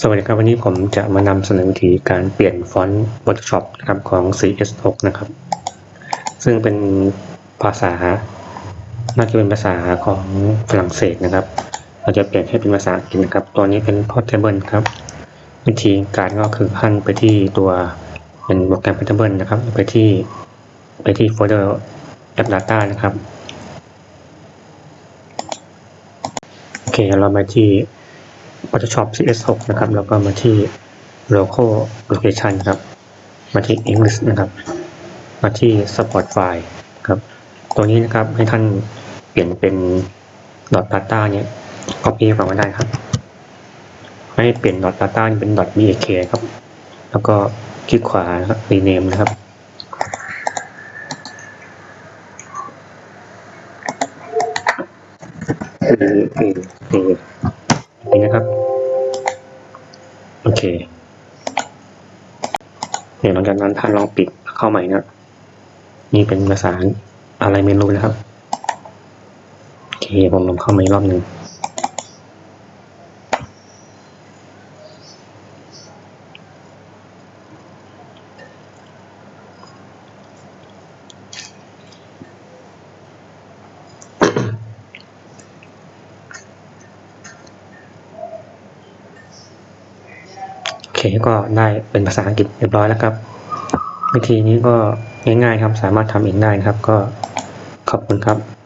สวัสดีครับวันนี้ผมจะมานำเสนอวิธีการเปลี่ยนฟอนต์ Photoshop นะครับของ CS6 นะครับ ซึ่งเป็นภาษา น่าจะเป็นภาษาของฝรั่งเศสนะครับ เราจะเปลี่ยนให้เป็นภาษาอังกฤษนะครับ ตัวนี้เป็น Portable ครับ วิธีการก็คือขั้นไปที่ตัวเป็นโปรแกรม Portable นะครับ ไปที่ไปที่โฟลเดอร์ App Data นะครับ โอเคเรามาที่ Photoshop CS6 นะครับ แล้วก็มาที่ local location ครับ มาที่ English นะครับ มาที่ Support File ครับ ตัวนี้นะครับให้ท่านเปลี่ยนเป็น .data เนี่ย copy ฝั่งมาได้ครับ ให้เปลี่ยน .data เป็น bak ครับ แล้วก็คลิกขวาครับ rename นะครับเออเออ นี่นะครับ โอเคเดี๋ยวหลังจากนั้นท่านลองปิดเข้าใหม่นะนี่เป็นภาษาอะไรไม่รู้นะครับ โอเคผมลองเข้ามาอีกรอบหนึ่ง เคก็ได้เป็นภาษาอังกฤษเรียบร้อยแล้วครับ วิธีนี้ก็ง่ายๆครับ สามารถทำเองได้ครับ ก็ขอบคุณครับ